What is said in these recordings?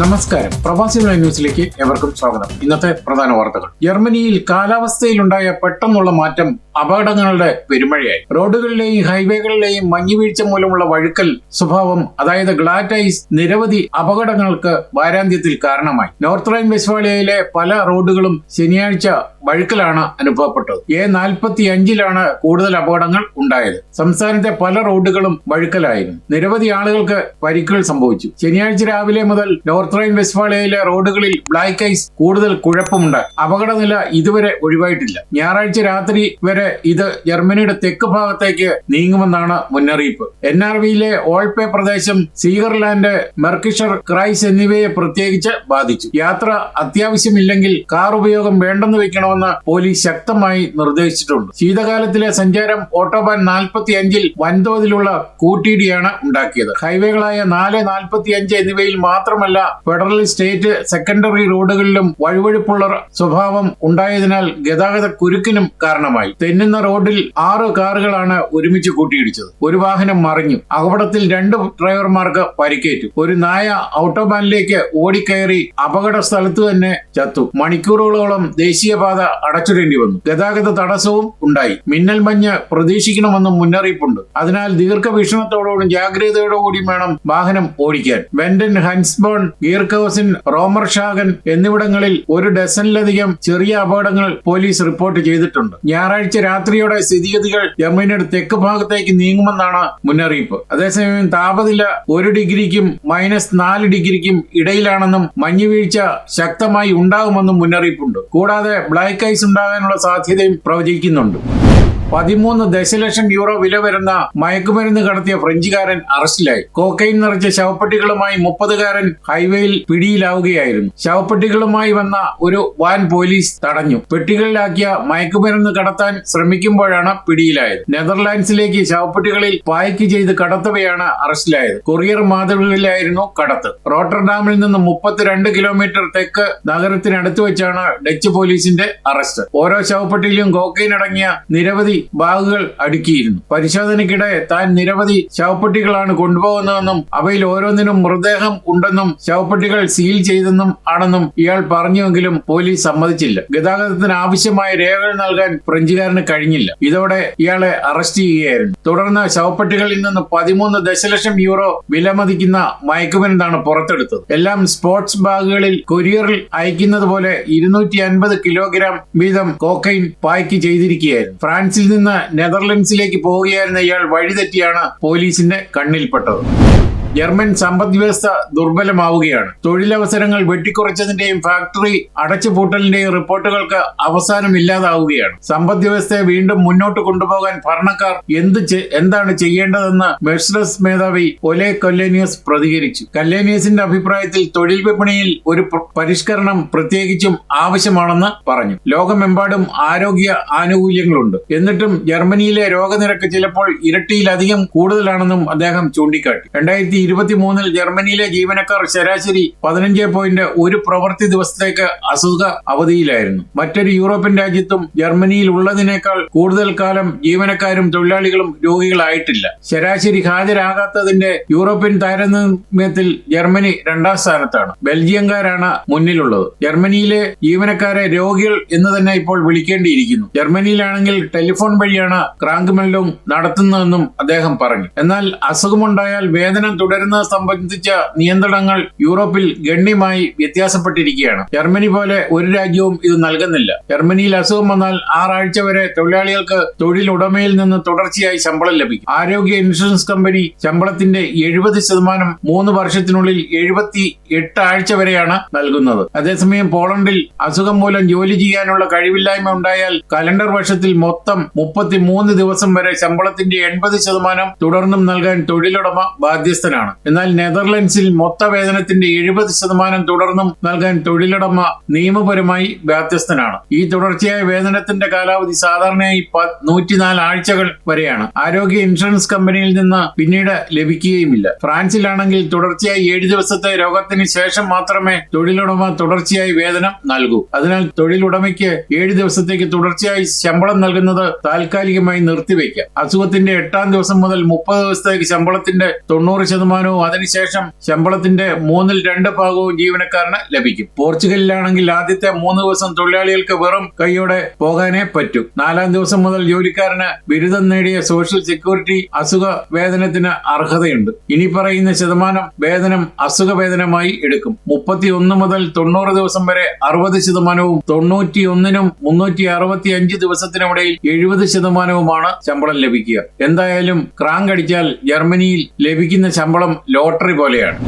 നമസ്കാരം. പ്രവാസി മലയാള ന്യൂസിലേക്ക് എവർക്കും സ്വാഗതം. ഇന്നത്തെ പ്രധാന വാർത്തകൾ. ജർമ്മനിയിൽ കാലാവസ്ഥയിലുണ്ടായ പെട്ടെന്നുള്ള മാറ്റം അപകടങ്ങളുടെ പെരുമഴയായി. റോഡുകളിലെയും ഹൈവേകളിലെയും മഞ്ഞുവീഴ്ച മൂലമുള്ള വഴുക്കൽ സ്വഭാവം അതായത് ഗ്ലാറ്റ് ഐസ് നിരവധി അപകടങ്ങൾക്ക് വാരാന്ത്യത്തിൽ കാരണമായി. നോർത്ത് റൈൻ വെസ്റ്റ്ഫാളിയയിലെ പല റോഡുകളും ശനിയാഴ്ച വഴുക്കലാണ് അനുഭവപ്പെട്ടത്. എ നാൽപ്പത്തി അഞ്ചിലാണ് കൂടുതൽ അപകടങ്ങൾ ഉണ്ടായത്. സംസ്ഥാനത്തെ പല റോഡുകളും വഴുക്കലായിരുന്നു. നിരവധി ആളുകൾക്ക് പരിക്കുകൾ സംഭവിച്ചു. ശനിയാഴ്ച രാവിലെ മുതൽ നോർത്ത് റൈൻ വെസ്റ്റ്ഫാളിയയിലെ റോഡുകളിൽ ബ്ലാക്ക് ഐസ് കൂടുതൽ കുഴപ്പമുണ്ടായി. അപകടനില ഇതുവരെ ഒഴിവായിട്ടില്ല. ഞായറാഴ്ച രാത്രി വരെ ഇത് ജർമ്മനിയുടെ തെക്ക് ഭാഗത്തേക്ക് നീങ്ങുമെന്നാണ് മുന്നറിയിപ്പ്. എൻ ആർ വിയിലെ ഓൾപേ പ്രദേശം സീഗർലാൻഡ് മെർക്കിഷർ ക്രൈസ് എന്നിവയെ പ്രത്യേകിച്ച് ബാധിച്ചു. യാത്ര അത്യാവശ്യമില്ലെങ്കിൽ കാർ ഉപയോഗം വേണ്ടെന്ന് വെക്കണമെന്ന് പോലീസ് ശക്തമായി നിർദ്ദേശിച്ചിട്ടുണ്ട്. ശീതകാലത്തിലെ സഞ്ചാരം ഓട്ടോബാൻ നാൽപ്പത്തി അഞ്ചിൽ വൻതോതിലുള്ള കൂട്ടിയിടിയാണ് ഉണ്ടാക്കിയത്. ഹൈവേകളായ നാല് നാൽപ്പത്തി അഞ്ച് എന്നിവയിൽ മാത്രമല്ല ഫെഡറൽ സ്റ്റേറ്റ് സെക്കൻഡറി റോഡുകളിലും വഴുവഴുപ്പുള്ള സ്വഭാവം ഉണ്ടായതിനാൽ ഗതാഗത കുരുക്കിനും കാരണമായി. തെന്നുന്ന റോഡിൽ ആറ് കാറുകളാണ് ഒരുമിച്ച് കൂട്ടിയിടിച്ചത്. ഒരു വാഹനം മറിഞ്ഞു. അപകടത്തിൽ രണ്ട് ഡ്രൈവർമാർക്ക് പരിക്കേറ്റു. ഒരു നായ ഓട്ടോബാനിലേക്ക് ഓടിക്കയറി അപകട സ്ഥലത്ത് തന്നെ ചത്തു. മണിക്കൂറുകളോളം ദേശീയപാത അടച്ചിടേണ്ടി വന്നു. ഗതാഗത തടസ്സവും ഉണ്ടായി. മിന്നൽ മഞ്ഞ് പ്രതീക്ഷിക്കണമെന്നും മുന്നറിയിപ്പുണ്ട്. അതിനാൽ ദീർഘവീക്ഷണത്തോടും ജാഗ്രതയോടുകൂടിയും വേണം വാഹനം ഓടിക്കാൻ. വെന്റൻ ഹൻസ്ബോൺ ഗീർക്കോസിൻ റോമർ ഷാഗൻ എന്നിവിടങ്ങളിൽ ഒരു ഡസനിലധികം ചെറിയ അപകടങ്ങൾ പോലീസ് റിപ്പോർട്ട് ചെയ്തിട്ടുണ്ട്. ഞായറാഴ്ച രാത്രിയോടെ സ്ഥിതിഗതികൾ ജർമ്മനിയുടെ തെക്ക് ഭാഗത്തേക്ക് നീങ്ങുമെന്നാണ് മുന്നറിയിപ്പ്. അതേസമയം താപനില ഒരു ഡിഗ്രിക്കും മൈനസ് നാല് ഡിഗ്രിക്കും ഇടയിലാണെന്നും മഞ്ഞുവീഴ്ച ശക്തമായി ഉണ്ടാകുമെന്നും മുന്നറിയിപ്പുണ്ട്. കൂടാതെ ബ്ലാക്ക് ഐസ് ഉണ്ടാകാനുള്ള സാധ്യതയും പ്രവചിക്കുന്നുണ്ട്. പതിമൂന്ന് ദശലക്ഷം യൂറോ വില വരുന്ന മയക്കുമരുന്ന് കടത്തിയ ഫ്രഞ്ചുകാരൻ അറസ്റ്റിലായി. കോക്കൈൻ നിറച്ച ശവപ്പെട്ടികളുമായി മുപ്പതുകാരൻ ഹൈവേയിൽ പിടിയിലാവുകയായിരുന്നു. ശവപ്പെട്ടികളുമായി വന്ന ഒരു വാൻ പോലീസ് തടഞ്ഞു. പെട്ടികളിലാക്കിയ മയക്കുമരുന്ന് കടത്താൻ ശ്രമിക്കുമ്പോഴാണ് പിടിയിലായത്. നെതർലാൻഡ്സിലേക്ക് ശവപ്പെട്ടികളിൽ പായ്ക്ക് ചെയ്ത് കടത്തവയാണ് അറസ്റ്റിലായത്. കൊറിയർ മാതൃകയിലായിരുന്നു കടത്ത്. റോട്ടർഡാമിൽ നിന്ന് മുപ്പത്തിരണ്ട് കിലോമീറ്റർ തെക്ക് നഗരത്തിനടുത്ത് വെച്ചാണ് ഡച്ച് പോലീസിന്റെ അറസ്റ്റ്. ഓരോ ശവപ്പെട്ടിയിലും കോക്കൈൻ അടങ്ങിയ നിരവധി ബാഗുകൾ അടുക്കിയിരുന്നു. പരിശോധനയ്ക്കിടെ താൻ നിരവധി ശവപ്പെട്ടികളാണ് കൊണ്ടുപോകുന്നതെന്നും അവയിൽ ഓരോന്നിനും മൃതദേഹം ഉണ്ടെന്നും ശവപ്പെട്ടികൾ സീൽ ചെയ്തെന്നും ആണെന്നും ഇയാൾ പറഞ്ഞുവെങ്കിലും പോലീസ് സമ്മതിച്ചില്ല. ഗതാഗതത്തിന് ആവശ്യമായ രേഖകൾ നൽകാൻ ഫ്രഞ്ചുകാരന് കഴിഞ്ഞില്ല. ഇതോടെ ഇയാളെ അറസ്റ്റ് ചെയ്യുകയായിരുന്നു. തുടർന്ന് ശവപ്പെട്ടികളിൽ നിന്ന് പതിമൂന്ന് ദശലക്ഷം യൂറോ വിലമതിക്കുന്ന മയക്കുമരുന്നാണ് പുറത്തെടുത്തത്. എല്ലാം സ്പോർട്സ് ബാഗുകളിൽ കൊരിയറിൽ അയക്കുന്നത് പോലെ ഇരുന്നൂറ്റി അൻപത് കിലോഗ്രാം വീതം കോക്കൈൻ പായ്ക്ക് ചെയ്തിരിക്കുകയായിരുന്നു. ഫ്രാൻസിൽ നിന്ന് നെതർലൻഡ്സിലേക്ക് പോവുകയായിരുന്ന ഇയാൾ വഴിതെറ്റിയാണ് പോലീസിന്റെ കണ്ണിൽപ്പെട്ടത്. ജർമ്മൻ സമ്പദ് വ്യവസ്ഥ ദുർബലമാവുകയാണ്. തൊഴിലവസരങ്ങൾ വെട്ടിക്കുറച്ചതിന്റെയും ഫാക്ടറി അടച്ചുപൂട്ടലിന്റെയും റിപ്പോർട്ടുകൾക്ക് അവസാനമില്ലാതാവുകയാണ് സമ്പദ് വ്യവസ്ഥയെ വീണ്ടും മുന്നോട്ട് കൊണ്ടുപോകാൻ ഭരണക്കാർ എന്ത് എന്താണ് ചെയ്യേണ്ടതെന്ന് മെഴ്സലസ് മേധാവി ഒലെ കൊല്ലേനിയസ് പ്രതികരിച്ചു. കല്ലേനിയസിന്റെ അഭിപ്രായത്തിൽ തൊഴിൽ വിപണിയിൽ ഒരു പരിഷ്കരണം പ്രത്യേകിച്ചും ആവശ്യമാണെന്ന് പറഞ്ഞു. ലോകമെമ്പാടും ആരോഗ്യ ആനുകൂല്യങ്ങളുണ്ട്. എന്നിട്ടും ജർമ്മനിയിലെ രോഗനിരക്ക് ചിലപ്പോൾ ഇരട്ടിയിലധികം കൂടുതലാണെന്നും അദ്ദേഹം ചൂണ്ടിക്കാട്ടി. രണ്ടായിരത്തി ഇരുപത്തി മൂന്നിൽ ജർമ്മനിയിലെ ജീവനക്കാർ ശരാശരി പതിനഞ്ച് പോയിന്റ് ഒരു പ്രവൃത്തി ദിവസത്തേക്ക് അസുഖ അവധിയിലായിരുന്നു. മറ്റൊരു യൂറോപ്യൻ രാജ്യത്തും ജർമ്മനിയിൽ ഉള്ളതിനേക്കാൾ കൂടുതൽ കാലം ജീവനക്കാരും തൊഴിലാളികളും രോഗികളായിട്ടില്ല. ശരാശരി ഹാജരാകാത്തതിന്റെ യൂറോപ്യൻ താരതമ്യത്തിൽ ജർമ്മനി രണ്ടാം സ്ഥാനത്താണ്. ബെൽജിയംകാരാണ് മുന്നിലുള്ളത്. ജർമ്മനിയിലെ ജീവനക്കാരെ രോഗികൾ എന്ന് തന്നെ ഇപ്പോൾ വിളിക്കേണ്ടിയിരിക്കുന്നു. ജർമ്മനിയിലാണെങ്കിൽ ടെലിഫോൺ വഴിയാണ് ക്രാങ്ക് മെൽഡും നടത്തുന്നതെന്നും അദ്ദേഹം പറഞ്ഞു. എന്നാൽ അസുഖമുണ്ടായാൽ വേതനം തുടരുന്നത് സംബന്ധിച്ച നിയന്ത്രണങ്ങൾ യൂറോപ്പിൽ ഗണ്യമായി വ്യത്യാസപ്പെട്ടിരിക്കുകയാണ്. ജർമ്മനി പോലെ ഒരു രാജ്യവും ഇത് നൽകുന്നില്ല. ജർമ്മനിയിൽ അസുഖം വന്നാൽ ആറാഴ്ച വരെ തൊഴിലാളികൾക്ക് തൊഴിലുടമയിൽ നിന്ന് തുടർച്ചയായി ശമ്പളം ലഭിക്കും. ആരോഗ്യ ഇൻഷുറൻസ് കമ്പനി ശമ്പളത്തിന്റെ എഴുപത് ശതമാനം മൂന്ന് വർഷത്തിനുള്ളിൽ എഴുപത്തി എട്ട് ആഴ്ച വരെയാണ് നൽകുന്നത്. അതേസമയം പോളണ്ടിൽ അസുഖം മൂലം ജോലി ചെയ്യാനുള്ള കഴിവില്ലായ്മ ഉണ്ടായാൽ കലണ്ടർ വർഷത്തിൽ മൊത്തം മുപ്പത്തി മൂന്ന് ദിവസം വരെ ശമ്പളത്തിന്റെ എൺപത് ശതമാനം തുടർന്നും നൽകാൻ തൊഴിലുടമ ബാധ്യസ്ഥനാണ്. എന്നാൽ നെതർലൻഡ്സിൽ മൊത്ത വേതനത്തിന്റെ എഴുപത് ശതമാനം തുടർന്നും നൽകാൻ തൊഴിലുടമ നിയമപരമായി ബാധ്യസ്ഥനാണ്. ഈ തുടർച്ചയായ വേതനത്തിന്റെ കാലാവധി സാധാരണയായി നൂറ്റിനാല് ആഴ്ചകൾ വരെയാണ്. ആരോഗ്യ ഇൻഷുറൻസ് കമ്പനിയിൽ നിന്ന് പിന്നീട് ലഭിക്കുകയുമില്ല. ഫ്രാൻസിലാണെങ്കിൽ തുടർച്ചയായി ഏഴ് ദിവസത്തെ രോഗത്തിന് ശേഷം മാത്രമേ തൊഴിലുടമ തുടർച്ചയായി വേതനം നൽകൂ. അതിനാൽ തൊഴിലുടമയ്ക്ക് ഏഴ് ദിവസത്തേക്ക് തുടർച്ചയായി ശമ്പളം നൽകുന്നത് താൽക്കാലികമായി നിർത്തിവെക്കാം അസുഖത്തിന്റെ എട്ടാം ദിവസം മുതൽ മുപ്പത് ദിവസത്തേക്ക് ശമ്പളത്തിന്റെ തൊണ്ണൂറ് ശതമാനം ശതമാനവും. അതിനുശേഷം ശമ്പളത്തിന്റെ മൂന്നിൽ രണ്ട് ഭാഗവും ജീവനക്കാരന് ലഭിക്കും. പോർച്ചുഗലിലാണെങ്കിൽ ആദ്യത്തെ മൂന്ന് ദിവസം തൊഴിലാളികൾക്ക് വെറും കൈയോടെ പോകാനേ പറ്റൂ. നാലാം ദിവസം മുതൽ ജോലിക്കാരന് ബിരുദം നേടിയ സോഷ്യൽ സെക്യൂരിറ്റി അസുഖ വേതനത്തിന് അർഹതയുണ്ട്. ഇനി പറയുന്ന ശതമാനം വേതനം അസുഖ വേതനമായി എടുക്കും. മുപ്പത്തി ഒന്ന് മുതൽ തൊണ്ണൂറ് ദിവസം വരെ അറുപത് ശതമാനവും തൊണ്ണൂറ്റി ഒന്നിനും മുന്നൂറ്റി അറുപത്തി അഞ്ച് ദിവസത്തിനിടയിൽ എഴുപത് ശതമാനവുമാണ് ശമ്പളം ലഭിക്കുക. എന്തായാലും ക്രാങ്ക് അടിച്ചാൽ ജർമ്മനിയിൽ ലഭിക്കുന്ന ശമ്പളം ലോട്ടറി പോലെയാണ്.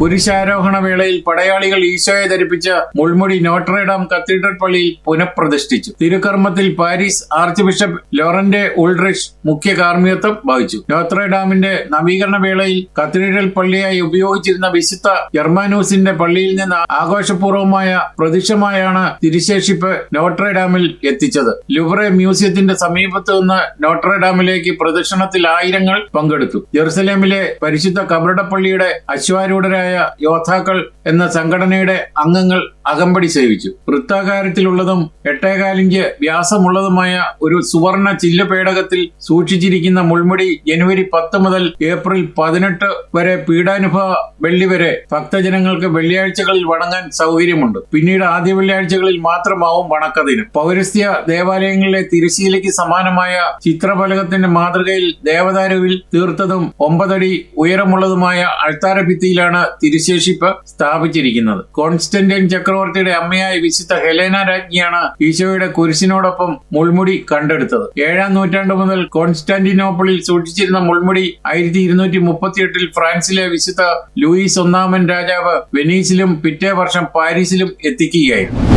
കുരിശാരോഹണ വേളയിൽ പടയാളികൾ ഈശോയെ ധരിപ്പിച്ച മുൾമുടി നോട്രേഡാം കത്തീഡ്രൽ പള്ളിയിൽ പുനഃപ്രതിഷ്ഠിച്ചു. തിരുക്കർമ്മത്തിൽ പാരീസ് ആർച്ച് ബിഷപ്പ് ലോറന്റെ ഉൾഡ്രിഷ് മുഖ്യ കാർമ്മികത്വം വഹിച്ചു. നോത്രേഡാമിന്റെ നവീകരണ വേളയിൽ കത്തീഡ്രൽ പള്ളിയായി ഉപയോഗിച്ചിരുന്ന വിശുദ്ധ ജർമാനൂസിന്റെ പള്ളിയിൽ നിന്ന് ആഘോഷപൂർവമായ പ്രതിഷമായാണ് തിരുശേഷിപ്പ് നോട്രേഡാമിൽ എത്തിച്ചത്. ലുവറെ മ്യൂസിയത്തിന്റെ സമീപത്ത് നിന്ന് നോട്രേഡാമിലേക്ക് പ്രദക്ഷിണത്തിൽ ആയിരങ്ങൾ പങ്കെടുത്തു. ജെറുസലേമിലെ പരിശുദ്ധ കബറടപ്പള്ളിയുടെ അശ്വാരൂഢരായ യോദ്ധാക്കൾ എന്ന സംഘടനയുടെ അംഗങ്ങൾ അകമ്പടി സേവിച്ചു. വൃത്താകാരത്തിലുള്ളതും എട്ടേകാലിഞ്ച് വ്യാസമുള്ളതുമായ ഒരു സുവർണ ചില്ലപേടകത്തിൽ സൂക്ഷിച്ചിരിക്കുന്ന മുൾമുടി ജനുവരി പത്ത് മുതൽ ഏപ്രിൽ പതിനെട്ട് വരെ പീഡാനുഭവ വെള്ളി വരെ ഭക്തജനങ്ങൾക്ക് വെള്ളിയാഴ്ചകളിൽ വണങ്ങാൻ സൗകര്യമുണ്ട്. പിന്നീട് ആദ്യ വെള്ളിയാഴ്ചകളിൽ മാത്രമാവും വണക്കതിന് പൗരസ്ത്യ ദേവാലയങ്ങളിലെ തിരശീലയ്ക്ക് സമാനമായ ചിത്രഫലകത്തിന്റെ മാതൃകയിൽ ദേവദാരുവിൽ തീർത്തതും ഒമ്പതടി ഉയരമുള്ളതുമായ അൾത്താര ഭിത്തിയിലാണ് തിരുശേഷിപ്പ് സ്ഥാപിച്ചിരിക്കുന്നത്. കോൺസ്റ്റന്റൈൻ ചക്രവർത്തിയുടെ അമ്മയായ വിശുദ്ധ ഹെലേന രാജ്ഞിയാണ് ഈശോയുടെ കുരിശിനോടൊപ്പം മുൾമുടി കണ്ടെടുത്തത്. ഏഴാം നൂറ്റാണ്ട് മുതൽ കോൺസ്റ്റാന്റിനോപ്പിളിൽ സൂക്ഷിച്ചിരുന്ന മുൾമുടി ആയിരത്തി ഇരുന്നൂറ്റി മുപ്പത്തിയെട്ടിൽ ഫ്രാൻസിലെ വിശുദ്ധ ലൂയിസ് ഒന്നാമൻ രാജാവ് വെനീസിലും പിറ്റേ വർഷം പാരീസിലും എത്തിക്കുകയായിരുന്നു.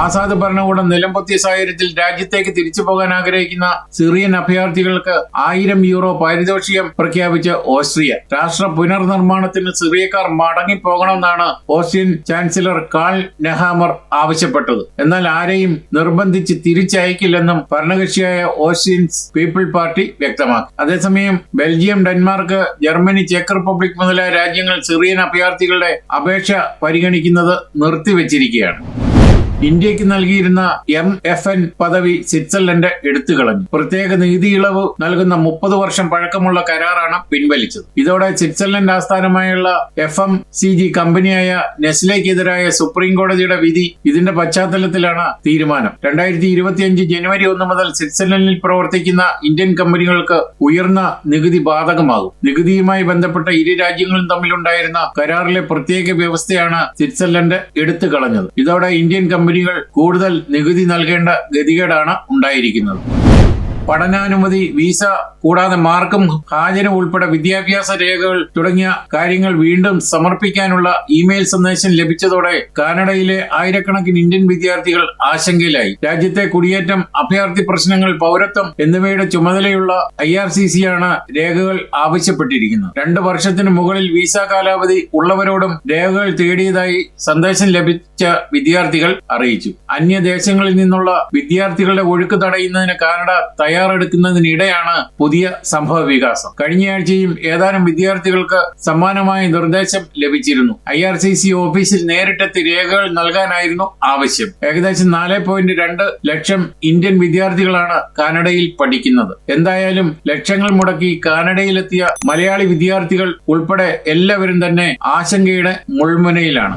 ആസാദ് ഭരണകൂടം നിലംപൊത്തിയ സാഹചര്യത്തിൽ രാജ്യത്തേക്ക് തിരിച്ചു പോകാൻ ആഗ്രഹിക്കുന്ന സിറിയൻ അഭയാർത്ഥികൾക്ക് ആയിരം യൂറോ പാരിതോഷികം പ്രഖ്യാപിച്ച ഓസ്ട്രിയ. രാഷ്ട്ര പുനർനിർമ്മാണത്തിന് സിറിയക്കാർ മടങ്ങിപ്പോകണമെന്നാണ് ഓസ്ട്രിയൻ ചാൻസലർ കാൾ നെഹാമർ ആവശ്യപ്പെട്ടത്. എന്നാൽ ആരെയും നിർബന്ധിച്ച് തിരിച്ചയക്കില്ലെന്നും ഭരണകക്ഷിയായ ഓസ്ട്രിയൻ പീപ്പിൾ പാർട്ടി വ്യക്തമാക്കി. അതേസമയം ബെൽജിയം ഡെൻമാർക്ക് ജർമ്മനി ചെക്ക് റിപ്പബ്ലിക് മുതലായ രാജ്യങ്ങൾ സിറിയൻ അഭയാർത്ഥികളുടെ അപേക്ഷ പരിഗണിക്കുന്നത് നിർത്തിവച്ചിരിക്കുകയാണ്. ഇന്ത്യയ്ക്ക് നൽകിയിരുന്ന എം എഫ് എൻ പദവി സ്വിറ്റ്സർലൻഡ് എടുത്തുകളഞ്ഞു. പ്രത്യേക നികുതി ഇളവ് നൽകുന്ന മുപ്പത് വർഷം പഴക്കമുള്ള കരാറാണ് പിൻവലിച്ചത്. ഇതോടെ സ്വിറ്റ്സർലൻഡ് ആസ്ഥാനമായുള്ള എഫ് എം സി ജി കമ്പനിയായ നെസ്ലെക്കെതിരായ സുപ്രീം കോടതിയുടെ വിധി ഇതിന്റെ പശ്ചാത്തലത്തിലാണ് തീരുമാനം. രണ്ടായിരത്തി ഇരുപത്തിയഞ്ച് ജനുവരി ഒന്ന് മുതൽ സ്വിറ്റ്സർലൻഡിൽ പ്രവർത്തിക്കുന്ന ഇന്ത്യൻ കമ്പനികൾക്ക് ഉയർന്ന നികുതി ബാധകമാകും. നികുതിയുമായി ബന്ധപ്പെട്ട ഇരു രാജ്യങ്ങളും തമ്മിലുണ്ടായിരുന്ന കരാറിലെ പ്രത്യേക വ്യവസ്ഥയാണ് സ്വിറ്റ്സർലൻഡ് എടുത്തു കളഞ്ഞത് ഇതോടെ ഇന്ത്യൻ കമ്പനികൾ കൂടുതൽ നികുതി നൽകേണ്ട ഗതികേടാണ് ഉണ്ടായിരിക്കുന്നത്. പഠനാനുമതി വിസ കൂടാതെ മാർക്കും ഹാജരും ഉൾപ്പെടെ വിദ്യാഭ്യാസ രേഖകൾ തുടങ്ങിയ കാര്യങ്ങൾ വീണ്ടും സമർപ്പിക്കാനുള്ള ഇമെയിൽ സന്ദേശം ലഭിച്ചതോടെ കാനഡയിലെ ആയിരക്കണക്കിന് ഇന്ത്യൻ വിദ്യാർത്ഥികൾ ആശങ്കയിലായി. രാജ്യത്തെ കുടിയേറ്റം അഭയാർത്ഥി പ്രശ്നങ്ങൾ പൗരത്വം എന്നിവയുടെ ചുമതലയുള്ള ഐ ആർ സി സി ആണ് രേഖകൾ ആവശ്യപ്പെട്ടിരിക്കുന്നത്. രണ്ട് വർഷത്തിന് മുകളിൽ വിസ കാലാവധി ഉള്ളവരോടും രേഖകൾ തേടിയതായി സന്ദേശം ലഭിച്ച വിദ്യാർത്ഥികൾ അറിയിച്ചു. അന്യദേശങ്ങളിൽ നിന്നുള്ള വിദ്യാർത്ഥികളുടെ ഒഴുക്ക് തടയുന്നതിന് കാനഡ തയ്യാറെടുക്കുന്നതിനിടെയാണ് പുതിയ സംഭവ വികാസം കഴിഞ്ഞയാഴ്ചയും ഏതാനും വിദ്യാർത്ഥികൾക്ക് സമ്മാനമായ നിർദ്ദേശം ലഭിച്ചിരുന്നു. ഐ ആർ സി സി ഓഫീസിൽ നേരിട്ടെത്തി രേഖകൾ നൽകാനായിരുന്നു ആവശ്യം. ഏകദേശം നാല് പോയിന്റ് രണ്ട് ലക്ഷം ഇന്ത്യൻ വിദ്യാർത്ഥികളാണ് കാനഡയിൽ പഠിക്കുന്നത്. എന്തായാലും ലക്ഷങ്ങൾ മുടക്കി കാനഡയിലെത്തിയ മലയാളി വിദ്യാർത്ഥികൾ ഉൾപ്പെടെ എല്ലാവരും തന്നെ ആശങ്കയുടെ മുൾമുനയിലാണ്.